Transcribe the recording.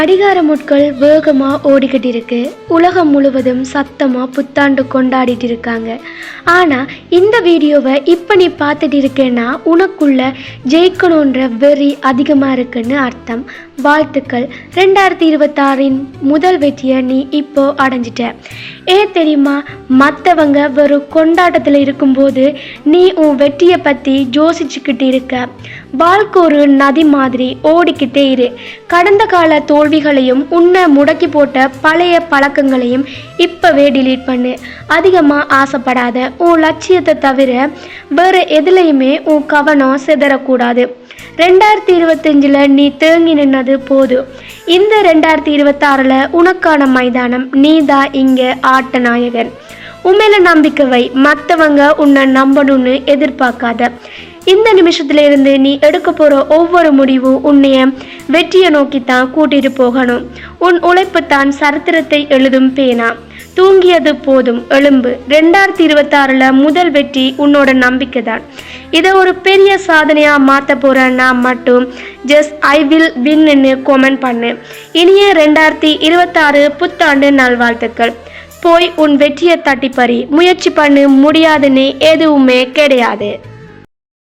கடிகார முட்கள் வேகமாக ஓடிக்கிட்டு இருக்கு உலகம் முழுவதும் சத்தமாக புத்தாண்டு கொண்டாடிட்டு இருக்காங்க ஆனால் இந்த வீடியோவை இப்போ நீ பார்த்துட்டு இருக்கேன்னா உனக்குள்ள ஜெயிக்கணுன்ற வெறி அதிகமாக இருக்குன்னு அர்த்தம். வாழ்த்துக்கள். ரெண்டாயிரத்தி இருபத்தாறின் முதல் வெற்றியை நீ இப்போ அடைஞ்சிட்ட. ஏன் தெரியுமா? மற்றவங்க வெறும் கொண்டாட்டத்தில் இருக்கும்போது நீ உன் வெற்றியை பற்றி யோசிச்சுக்கிட்டு இருக்க வாழ்க்கை ஒரு நதி மாதிரி ஓடிக்கிட்டே இரு. கடந்த கால தோல்விகளையும் உன்னை முடக்கி போட்ட பழைய பழக்கங்களையும் இப்போவே டிலீட் பண்ணு. அதிகமாக ஆசைப்படாத உன் லட்சியத்தை தவிர வேறு எதுலேயுமே உன் கவனம் சிதறக்கூடாது. ரெண்டாயிரத்தி இருபத்தஞ்சில் நீ தேங்கி நின்னது போதும் இந்த ரெண்டாயிரத்தி இருபத்தாறில் உனக்கான மைதானம் நீ தான் இங்கே ஆட்ட நாயகன் உண்மையில நம்பிக்கை வை மற்றவங்க உன்னை நம்பணும்னு எதிர்பார்க்காத. இந்த நிமிஷத்துல இருந்து நீ எடுக்க போற ஒவ்வொரு முடிவும் உன்னைய வெற்றியை நோக்கித்தான் கூட்டிட்டு போகணும். உன் உழைப்பு தான் சரித்திரத்தை எழுதும் பேனா. தூங்கியது போதும். எழும்பு. ரெண்டாயிரத்தி இருபத்தாறுல முதல் வெற்றி உன்னோட நம்பிக்கை தான். இதை ஒரு பெரிய சாதனையா மாத்த போறேன்னா நான் மட்டும் ஜஸ்ட் ஐ வில் வின்னு கொமெண்ட் பண்ணு. இனிய ரெண்டாயிரத்தி இருபத்தாறு புத்தாண்டு நல்வாழ்த்துக்கள். போய் உன் வெற்றியை தட்டிப்பறி முயற்சி பண்ணு. முடியாதுன்னு எதுவுமே கிடையாது.